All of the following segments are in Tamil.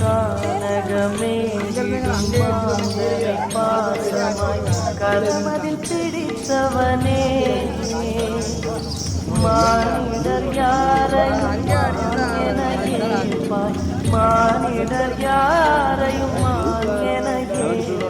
கானகமே பாசமாய் கருமதில் பிடித்தவனே மானிடர் யாரை? மானிடர் யாரையும்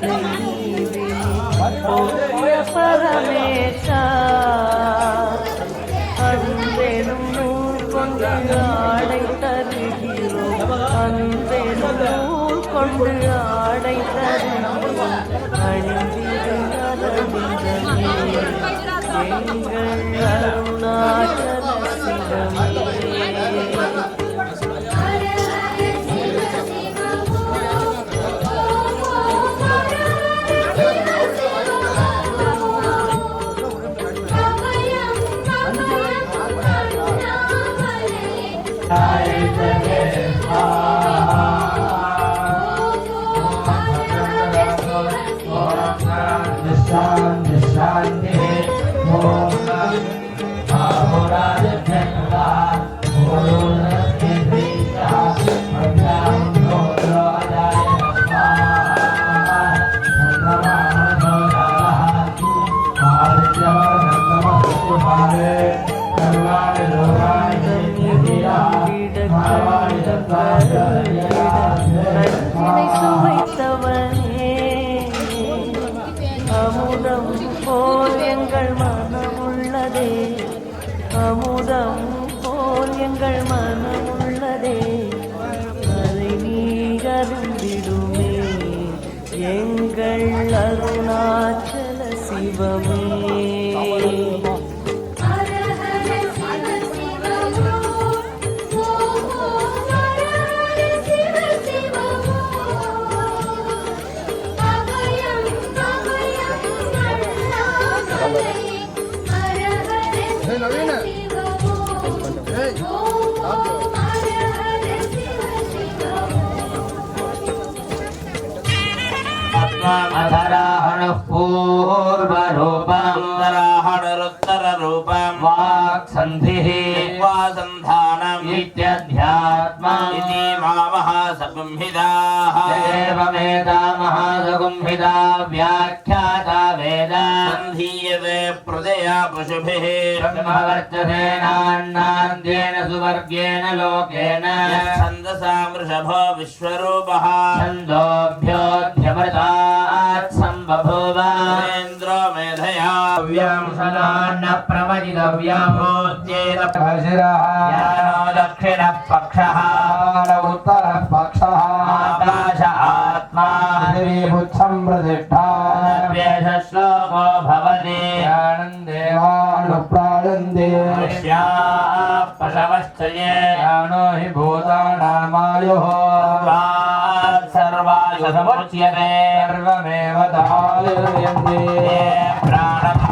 பொன்னிறை அன்பெனும் நூல் கொண்டு ஆடை தருகிறோம் அன்பெனும் நூல் கொண்டு ஆடை தருகிறோம் எங்கள் அருணாச்சல சிவம் the sun, the sun, the உள்ளதே அமுதம் போல் எங்கள் மனம் உள்ளதே. அதை நீ அருந்திடுமே எங்கள் அருணாச்சல சிவமே. ನವೀನ पूर्व एवमेतामहासगुम्भिदा व्याख्याता वेद सन्धीयते प्रजया पशुभिः ब्रह्मवर्चसेनान्नान्त्येन सुवर्गेण लोकेन छन्दसा वृषभो विश्वरूपः छन्दोभ्योऽध्यमृतात् सम्बभूव इन्द्रो मेधया सदान्न प्रवदितव्यभूत्येन शिरः यानो दक्षिणः पक्षः उत्तरः पक्षः वेदश्लोको भवति। आनन्देवानुप्रानन्दे पशवश्चये यानो हि भूतानामायोः। सर्वायुसमुच्यते सर्वमेव दायन्ते प्राणः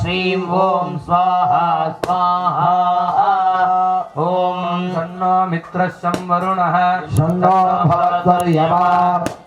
श्री ओम स्वाहा स्वाहा ओम। सन्नो मित्र संवरुण। सन्नो भवद्वर्यमा